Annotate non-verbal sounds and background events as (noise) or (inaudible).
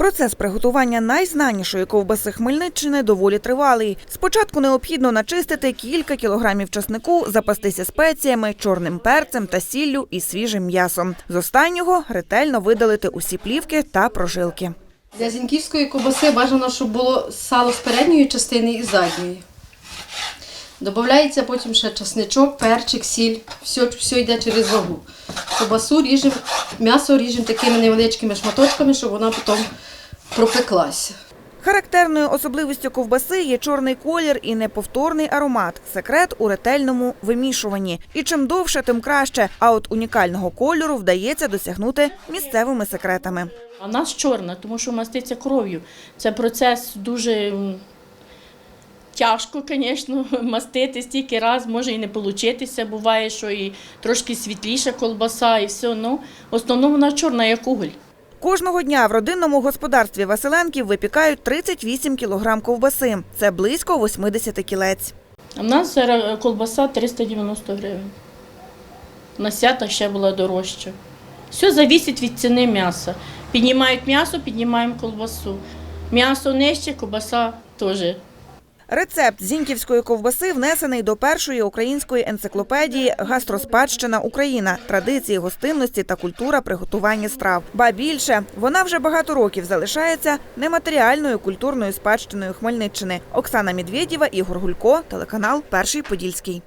Процес приготування найзнанішої ковбаси Хмельниччини доволі тривалий. Спочатку необхідно начистити кілька кілограмів часнику, запастися спеціями, чорним перцем та сіллю і свіжим м'ясом. З останнього ретельно видалити усі плівки та прожилки. Для зіньківської ковбаси бажано, щоб було сало з передньої частини і задньої. Додається потім ще часничок, перчик, сіль. Все, все йде через вагу. Ковбасу ріжемо, м'ясо ріжемо такими невеличкими шматочками, щоб вона потім пропеклася. Характерною особливістю ковбаси є чорний колір і неповторний аромат. Секрет у ретельному вимішуванні. І чим довше, тим краще. А от унікального кольору вдається досягнути місцевими секретами. А в нас чорна, тому що маститься кров'ю. Це процес дуже тяжко, звісно, (laughs) мастити стільки раз, може і не получитися. Буває, що і трошки світліша колбаса, і все. Ну, в основному вона чорна, як уголь. Кожного дня в родинному господарстві Василенків випікають 38 кілограм ковбаси. Це близько 80 кілець. В нас зараз колбаса 390 гривень. На свята ще була дорожча. Все залежить від ціни м'яса. Піднімають м'ясо, піднімаємо колбасу. М'ясо нижче, колбаса теж Рецепт зіньківської ковбаси внесений до першої української енциклопедії Гастроспадщина Україна, традиції гостинності та культура приготування страв. Ба більше вона вже багато років залишається нематеріальною культурною спадщиною Хмельниччини. Оксана Медведєва, Ігор Гулько, телеканал Перший Подільський.